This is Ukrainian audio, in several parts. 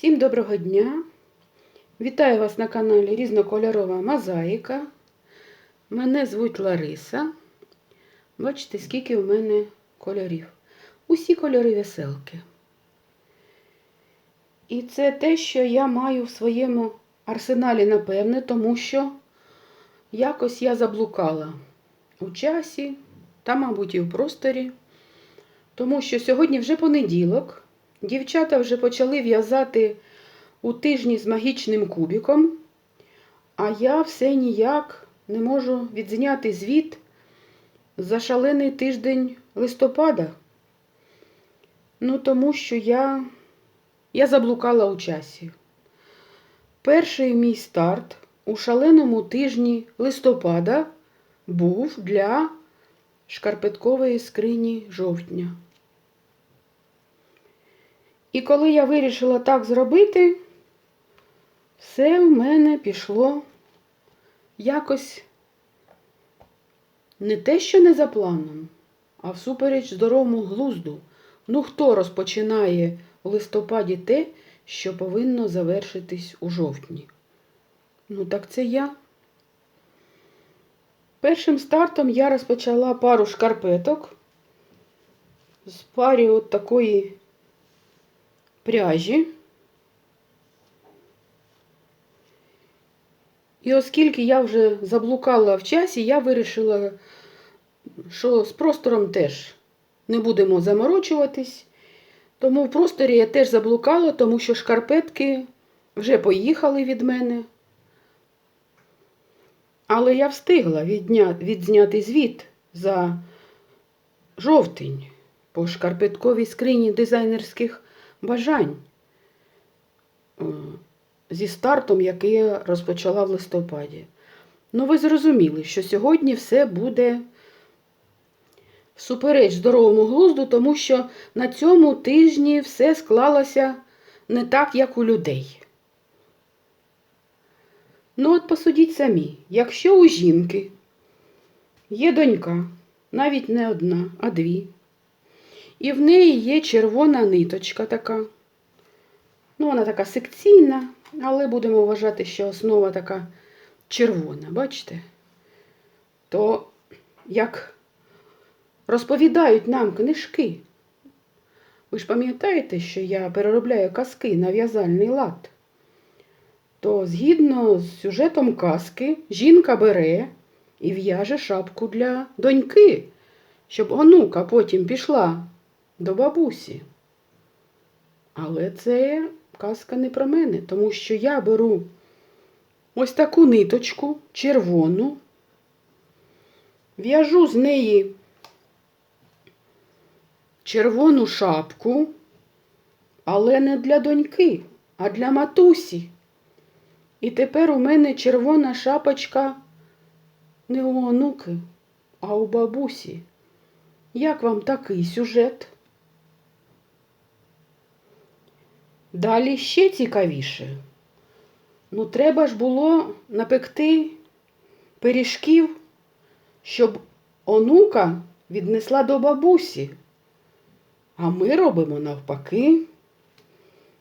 Всім доброго дня! Вітаю вас на каналі Різнокольорова Мозаїка. Мене звуть Лариса. Бачите, скільки в мене кольорів. Усі кольори веселки. І це те, що я маю в своєму арсеналі, напевне, тому що якось я заблукала у часі та, мабуть, і в просторі. Тому що сьогодні вже понеділок. Дівчата вже почали в'язати у тижні з магічним кубіком, а я все ніяк не можу відзняти звіт за шалений тиждень листопада. Ну, тому що я, я заблукала у часі. Перший мій старт у шаленому тижні листопада був для шкарпеткової скрині жовтня. І коли я вирішила так зробити, все в мене пішло якось не те, що не за планом, а всупереч здоровому глузду. Ну, хто розпочинає у листопаді те, що повинно завершитись у жовтні? Ну, так це я. Першим стартом я розпочала пару шкарпеток з парі от такої пряжі. І оскільки я вже заблукала в часі, я вирішила, що з простором теж не будемо заморочуватись. Тому в просторі я теж заблукала, тому що шкарпетки вже поїхали від мене. Але я встигла відня... відзняти звіт за жовтень по шкарпетковій скрині дизайнерських бажань е, зі стартом, який я розпочала в листопаді. Ну, ви зрозуміли, що сьогодні все буде всупереч здоровому глузду, тому що на цьому тижні все склалося не так, як у людей. Ну, от посудіть самі, якщо у жінки є донька, навіть не одна, а дві. І в неї є червона ниточка така. Ну, вона така секційна, але будемо вважати, що основа така червона, бачите? То, як розповідають нам книжки, ви ж пам'ятаєте, що я переробляю казки на в'язальний лад, то згідно з сюжетом казки, жінка бере і в'яже шапку для доньки, щоб онука потім пішла до бабусі. Але це казка не про мене, тому що я беру ось таку ниточку червону, в'яжу з неї червону шапку, але не для доньки, а для матусі. І тепер у мене червона шапочка не у онуки, а у бабусі. Як вам такий сюжет? Далі ще цікавіше. Ну, треба ж було напекти пиріжків, щоб онука віднесла до бабусі. А ми робимо навпаки.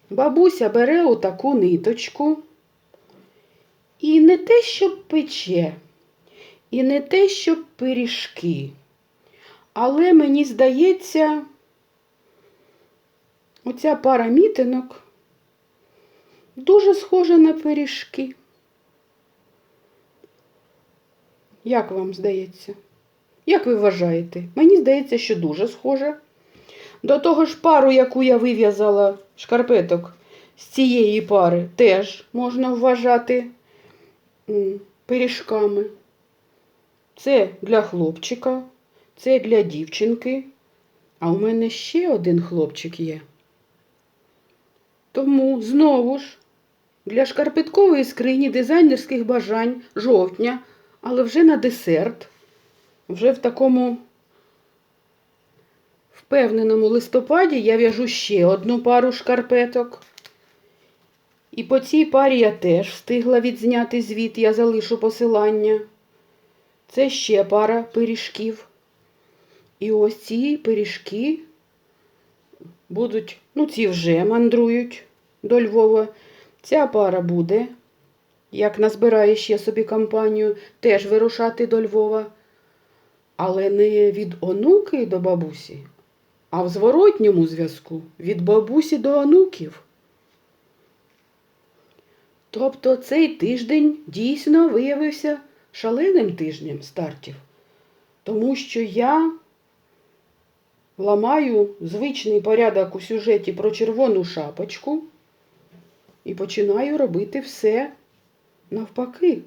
Бабуся бере отаку ниточку. І не те, щоб пече, і не те, щоб пиріжки. Але мені здається, оця пара мітинок дуже схожа на пиріжки. Як вам здається? Як ви вважаєте? Мені здається, що дуже схожа. До того ж пару, яку я вив'язала шкарпеток з цієї пари, теж можна вважати пиріжками. Це для хлопчика, це для дівчинки. А у мене ще один хлопчик є. Тому знову ж для шкарпеткової скрині дизайнерських бажань жовтня, але вже на десерт, вже в такому впевненому листопаді я в'яжу ще одну пару шкарпеток. І по цій парі я теж встигла відзняти звіт, я залишу посилання. Це ще пара пиріжків. І ось ці пиріжки будуть, ну, ці вже мандрують до Львова. Ця пара буде, як назбирає ще собі компанію, теж вирушати до Львова. Але не від онуки до бабусі, а в зворотньому зв'язку від бабусі до онуків. Тобто цей тиждень дійсно виявився шаленим тижнем стартів, тому що я ламаю звичний порядок у сюжеті про червону шапочку і починаю робити все навпаки.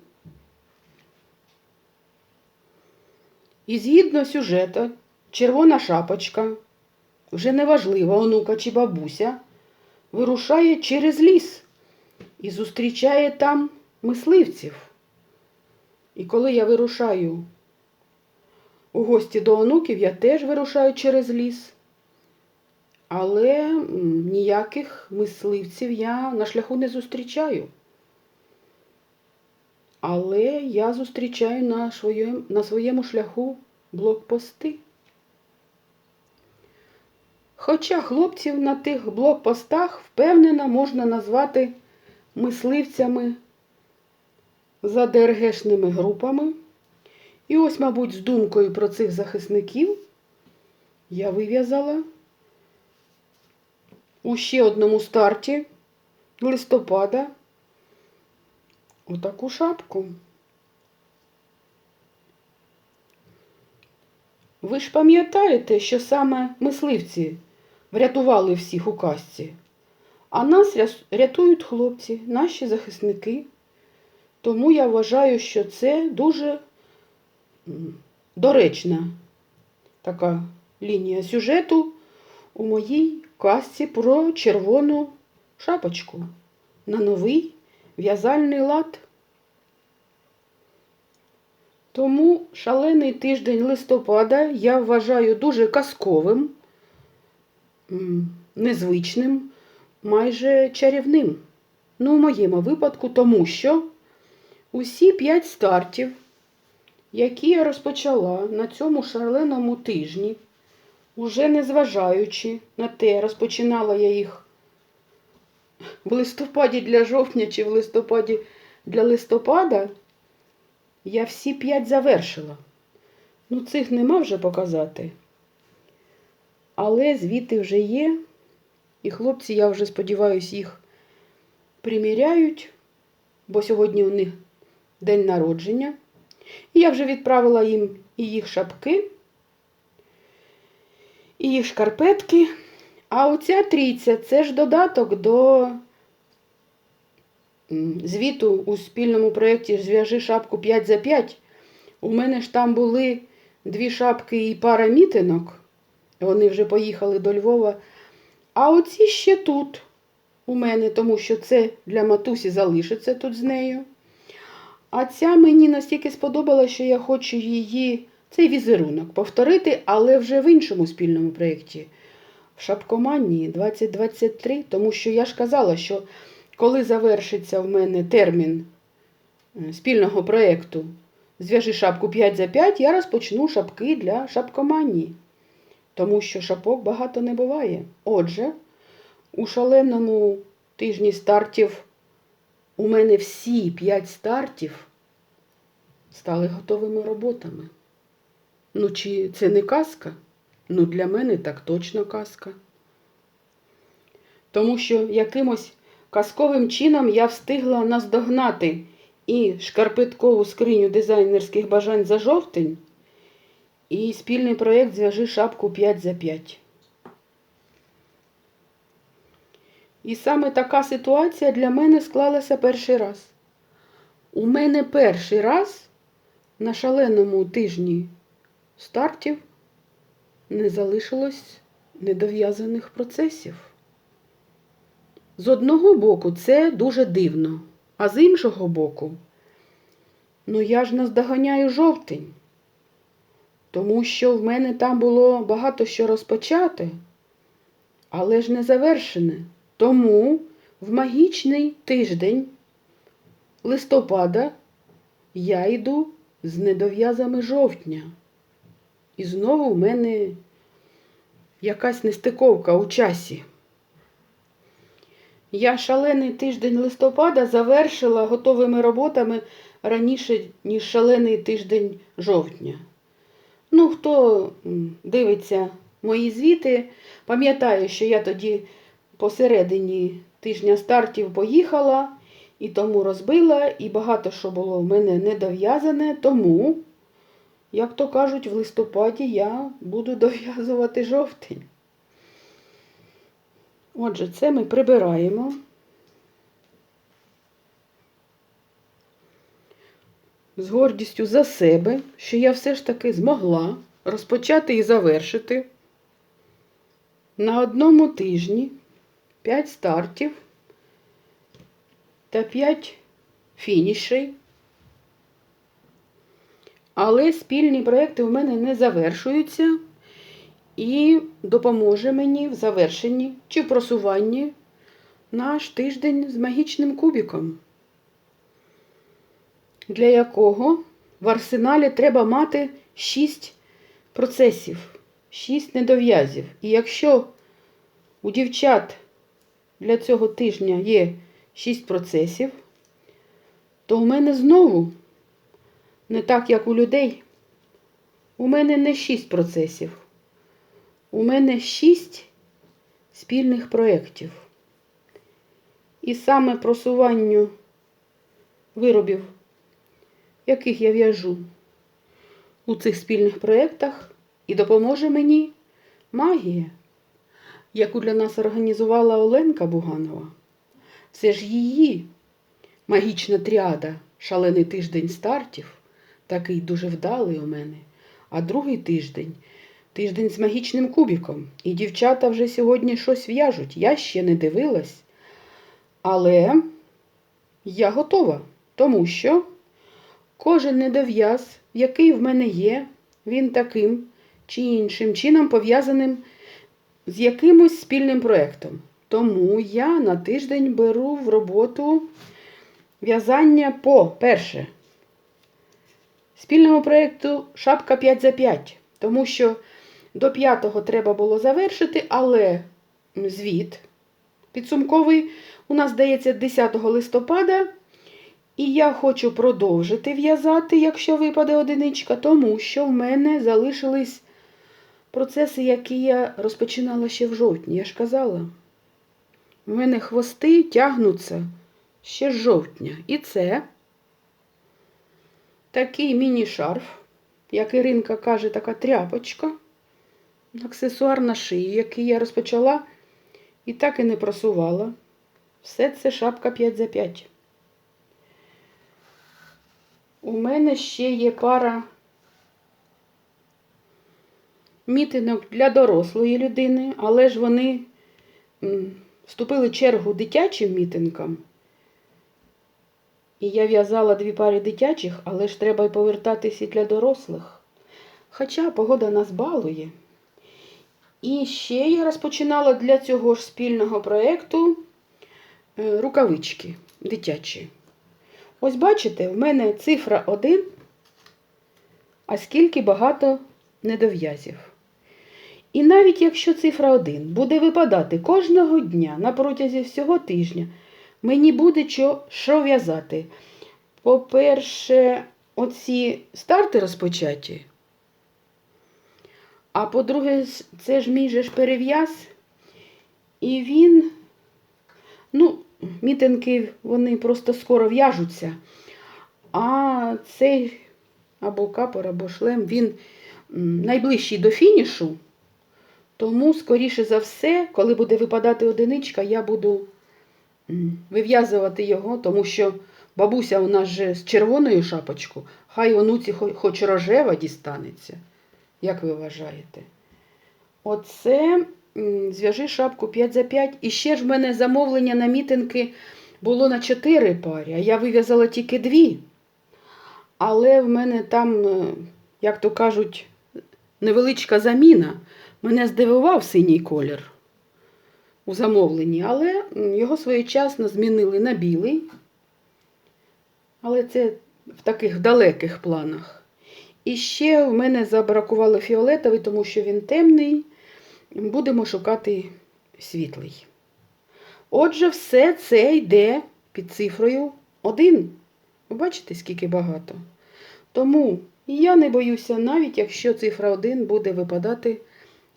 І згідно сюжета, червона шапочка, вже неважливо, онука чи бабуся, вирушає через ліс і зустрічає там мисливців. І коли я вирушаю у гості до онуків, я теж вирушаю через ліс. Але ніяких мисливців я на шляху не зустрічаю. Але я зустрічаю на своєму, на своєму шляху блокпости. Хоча хлопців на тих блокпостах впевнено можна назвати мисливцями за ДРГшними групами. І ось, мабуть, з думкою про цих захисників я вив'язала у ще одному старті листопада отаку шапку. Ви ж пам'ятаєте, що саме мисливці врятували всіх у казці, а нас рятують хлопці, наші захисники. Тому я вважаю, що це дуже доречна така лінія сюжету у моїй казці про червону шапочку на новий в'язальний лад. Тому шалений тиждень листопада я вважаю дуже казковим, незвичним, майже чарівним. Ну, у моєму випадку, тому що усі п'ять стартів, які я розпочала на цьому шаленому тижні, уже незважаючи на те, розпочинала я їх в листопаді для жовтня чи в листопаді для листопада, я всі п'ять завершила. Ну, цих нема вже показати. Але звіти вже є. І хлопці, я вже сподіваюся, їх приміряють, бо сьогодні у них день народження. І я вже відправила їм і їх шапки, і їх шкарпетки. А оця трійця це ж додаток до звіту у спільному проєкті Зв'яжи шапку 5 за 5. У мене ж там були дві шапки і пара мітинок. Вони вже поїхали до Львова. А оці ще тут у мене, тому що це для матусі залишиться тут з нею. А ця мені настільки сподобала, що я хочу її, цей візерунок, повторити, але вже в іншому спільному проєкті. В Шапкоманії 2023, тому що я ж казала, що коли завершиться в мене термін е, спільного проєкту Зв'яжи шапку 5 за 5, я розпочну шапки для шапкоманії. Тому що шапок багато не буває. Отже, у шаленому тижні стартів у мене всі 5 стартів стали готовими роботами. Ну, чи це не казка? Ну, для мене так точно казка. Тому що якимось казковим чином я встигла наздогнати і шкарпеткову скриню дизайнерських бажань за жовтень, і спільний проєкт Зв'яжи шапку 5 за 5. І саме така ситуація для мене склалася перший раз. У мене перший раз на шаленому тижні стартів не залишилось недов'язаних процесів. З одного боку, це дуже дивно, а з іншого боку, ну я ж наздоганяю жовтень, тому що в мене там було багато що розпочати, але ж не завершене. Тому в магічний тиждень листопада я йду з недов'язами жовтня. І знову в мене якась нестиковка у часі. Я шалений тиждень листопада завершила готовими роботами раніше, ніж шалений тиждень жовтня. Ну, хто дивиться мої звіти, пам'ятає, що я тоді посередині тижня стартів поїхала і тому розбила, і багато що було в мене недов'язане, тому, як то кажуть, в листопаді я буду дов'язувати жовтень. Отже, це ми прибираємо. З гордістю за себе, що я все ж таки змогла розпочати і завершити на одному тижні 5 стартів та 5 фінішей. Але спільні проекти у мене не завершуються і допоможе мені в завершенні чи в просуванні наш тиждень з магічним кубіком, для якого в арсеналі треба мати 6 процесів, 6 недов'язів. І якщо у дівчат для цього тижня є 6 процесів, то у мене знову не так, як у людей. У мене не 6 процесів. У мене 6 спільних проєктів. І саме просуванню виробів, яких я в'яжу у цих спільних проєктах, і допоможе мені магія, яку для нас організувала Оленка Буганова. Це ж її магічна тріада, шалений тиждень стартів, такий дуже вдалий у мене. А другий тиждень тиждень з магічним кубіком. І дівчата вже сьогодні щось в'яжуть. Я ще не дивилась. Але я готова, тому що кожен недов'яз, який в мене є, він таким чи іншим чином пов'язаним з якимось спільним проєктом. Тому я на тиждень беру в роботу в'язання по перше. Спільному проєкту шапка 5 за 5, тому що до 5-го треба було завершити, але звіт підсумковий у нас здається 10 листопада. І я хочу продовжити в'язати, якщо випаде одиничка, тому що в мене залишились процеси, які я розпочинала ще в жовтні. Я ж казала. У мене хвости тягнуться ще з жовтня. І це такий міні-шарф, як Іринка каже, така тряпочка, аксесуар на шию, який я розпочала і так і не просувала. Все це шапка 5 за 5. У мене ще є пара мітинок для дорослої людини, але ж вони вступили чергу дитячим мітинкам. І я в'язала дві пари дитячих, але ж треба й повертатися і для дорослих. Хоча погода нас балує. І ще я розпочинала для цього ж спільного проєкту е, рукавички дитячі. Ось бачите, в мене цифра 1, а скільки багато недов'язів. І навіть якщо цифра 1 буде випадати кожного дня на протязі всього тижня, мені буде що, що в'язати. По-перше, оці старти розпочаті. А по-друге, це ж мій же ж перев'яз. І він, ну, мітинки, вони просто скоро в'яжуться. А цей або капор, або шлем, він найближчий до фінішу. Тому, скоріше за все, коли буде випадати одиничка, я буду вив'язувати його, тому що бабуся у нас же з червоною шапочкою, хай онуці хоч рожева дістанеться. Як ви вважаєте? Оце зв'яжи шапку 5 за 5. І ще ж в мене замовлення на мітинги було на 4 пари, а я вив'язала тільки 2. Але в мене там, е, як то кажуть, невеличка заміна. Мене здивував синій колір у замовленні, але його своєчасно змінили на білий. Але це в таких далеких планах. І ще в мене забракувало фіолетовий, тому що він темний. Будемо шукати світлий. Отже, все це йде під цифрою 1. Ви бачите, скільки багато? Тому я не боюся, навіть якщо цифра 1 буде випадати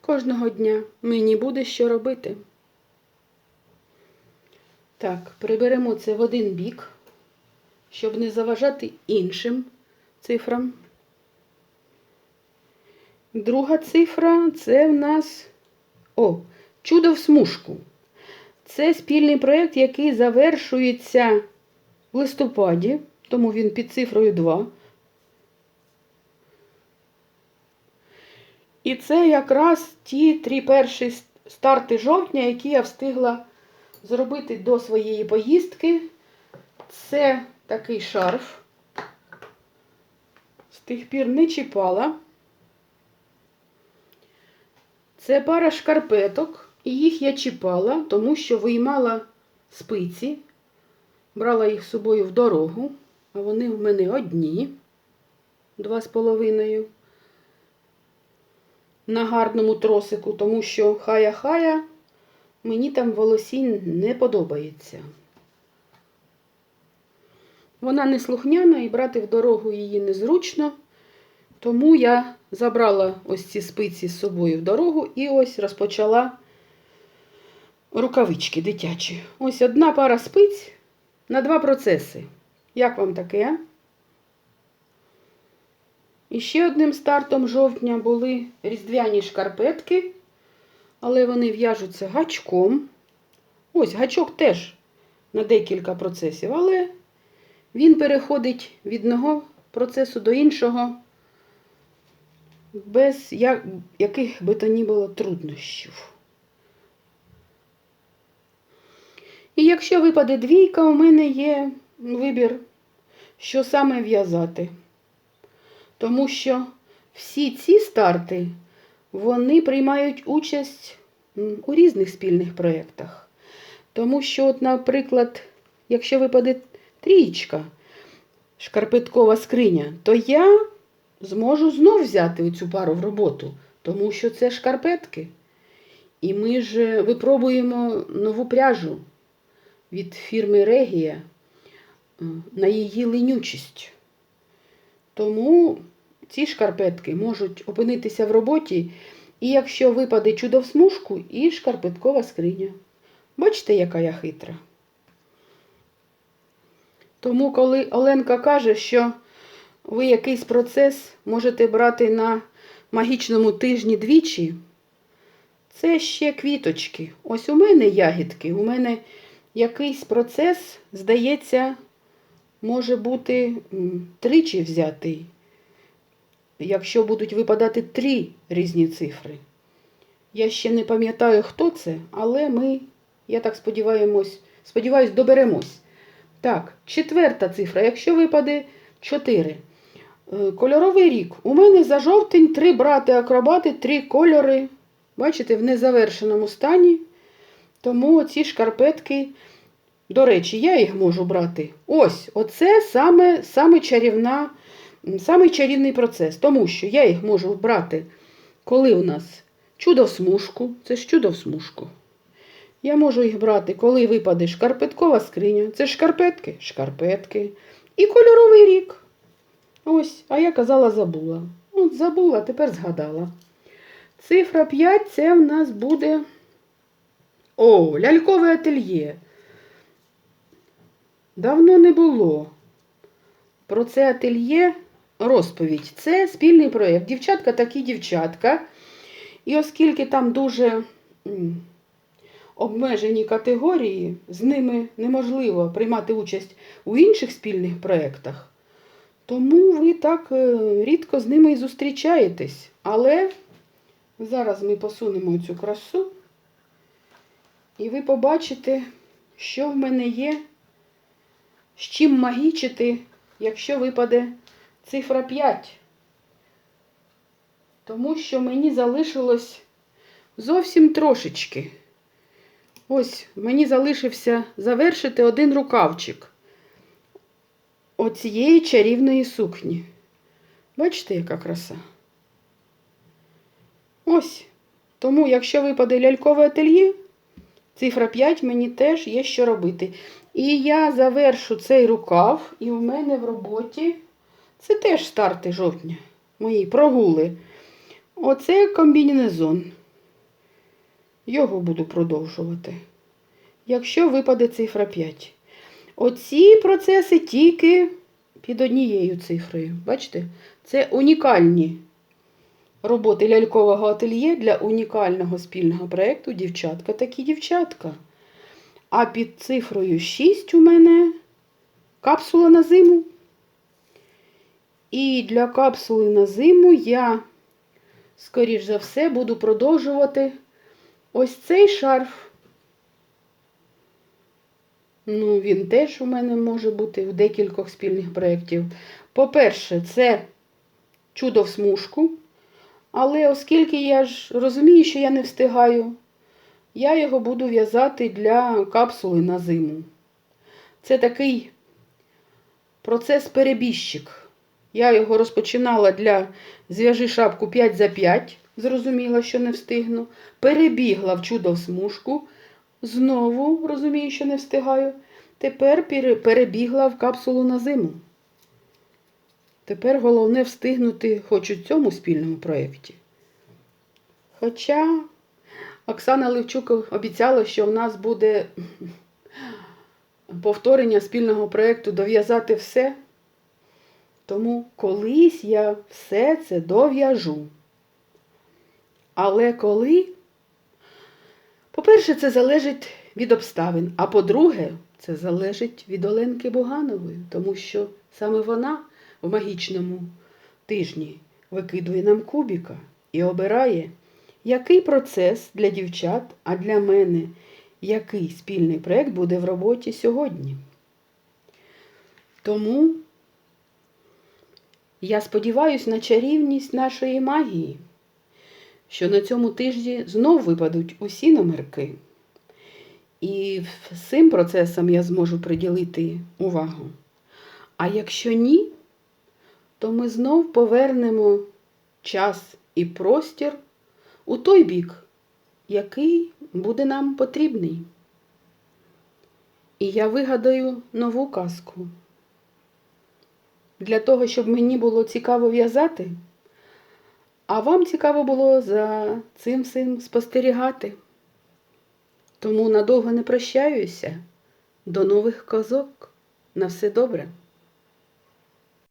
кожного дня. Мені буде що робити. Так, приберемо це в один бік, щоб не заважати іншим цифрам. Друга цифра це в нас о, чудо в смужку. Це спільний проєкт, який завершується в листопаді, тому він під цифрою 2. І це якраз ті три перші старти жовтня, які я встигла зробити до своєї поїздки. Це такий шарф. З тих пір не чіпала. Це пара шкарпеток, і їх я чіпала, тому що виймала спиці, брала їх з собою в дорогу, а вони в мене одні, два з половиною. На гарному тросику, тому що хая-хая мені там волосінь не подобається. Вона не слухняна і брати в дорогу її незручно. Тому я забрала ось ці спиці з собою в дорогу і ось розпочала рукавички дитячі. Ось одна пара спиць на два процеси. Як вам таке? І ще одним стартом жовтня були різдвяні шкарпетки, але вони в'яжуться гачком. Ось гачок теж на декілька процесів, але він переходить від одного процесу до іншого без яких би то ні було труднощів. І якщо випаде двійка, у мене є вибір, що саме в'язати. Тому що всі ці старти, вони приймають участь у різних спільних проєктах. Тому що, от, наприклад, якщо випаде трієчка, шкарпеткова скриня, то я зможу знов взяти цю пару в роботу, тому що це шкарпетки. І ми ж випробуємо нову пряжу від фірми Регія на її ленючість. Тому ці шкарпетки можуть опинитися в роботі, і якщо випаде чудо в смужку, і шкарпеткова скриня. Бачите, яка я хитра. Тому, коли Оленка каже, що ви якийсь процес можете брати на магічному тижні двічі, це ще квіточки. Ось у мене ягідки, у мене якийсь процес, здається, може бути тричі взятий, якщо будуть випадати три різні цифри. Я ще не пам'ятаю, хто це, але ми, я так сподіваємось, сподіваюсь, доберемось. Так, четверта цифра, якщо випаде 4. Е, Кольоровий рік. У мене за жовтень три брати-акробати, три кольори. Бачите, в незавершеному стані. Тому ці шкарпетки, до речі, я їх можу брати. Ось, оце саме, саме чарівна, м, самий чарівний процес. Тому що я їх можу брати, коли у нас чудо в смужку. Це ж чудо в смужку. Я можу їх брати, коли випаде шкарпеткова скриня. Це шкарпетки, шкарпетки. І кольоровий рік. Ось, а я казала, забула. От забула, тепер згадала. Цифра 5 це в нас буде. О, лялькове ательє. Давно не було. Про це ательє розповідь. Це спільний проєкт. Дівчатка такі дівчатка. І оскільки там дуже обмежені категорії, з ними неможливо приймати участь у інших спільних проєктах. Тому ви так е, рідко з ними і зустрічаєтесь. Але зараз ми посунемо цю красу, і ви побачите, що в мене є, з чим магічити, якщо випаде цифра 5. Тому що мені залишилось зовсім трошечки. Ось мені залишився завершити один рукавчик оцієї чарівної сукні. Бачите, яка краса? Ось. Тому, якщо випаде лялькове ательє, Цифра 5 мені теж є що робити. І я завершу цей рукав, і в мене в роботі це теж старти жовтня. Мої прогули. Оце комбінезон. Його буду продовжувати. Якщо випаде цифра 5. Оці процеси тільки під однією цифрою. Бачите? Це унікальні роботи лялькового ательє для унікального спільного проєкту Дівчатка такі дівчатка. А під цифрою 6 у мене капсула на зиму. І для капсули на зиму я, скоріш за все, буду продовжувати ось цей шарф. Ну, він теж у мене може бути в декількох спільних проєктів. По-перше, це чудо в смужку. Але оскільки я ж розумію, що я не встигаю, я його буду в'язати для капсули на зиму. Це такий процес перебіжчик. Я його розпочинала для зв'яжи шапку 5 за 5, зрозуміла, що не встигну. Перебігла в чудо в смужку, знову розумію, що не встигаю. Тепер перебігла в капсулу на зиму. Тепер головне встигнути хоч у цьому спільному проєкті. Хоча Оксана Левчук обіцяла, що в нас буде повторення спільного проєкту дов'язати все. Тому колись я все це дов'яжу. Але коли, по-перше, це залежить від обставин, а по-друге, це залежить від Оленки Буганової, тому що саме вона в магічному тижні викидує нам кубіка і обирає, який процес для дівчат, а для мене який спільний проєкт буде в роботі сьогодні. Тому я сподіваюся на чарівність нашої магії, що на цьому тижні знов випадуть усі номерки. І цим процесом я зможу приділити увагу. А якщо ні, то ми знов повернемо час і простір у той бік, який буде нам потрібний. І я вигадаю нову казку. Для того, щоб мені було цікаво в'язати, а вам цікаво було за цим всім спостерігати. Тому надовго не прощаюся. До нових казок. На все добре.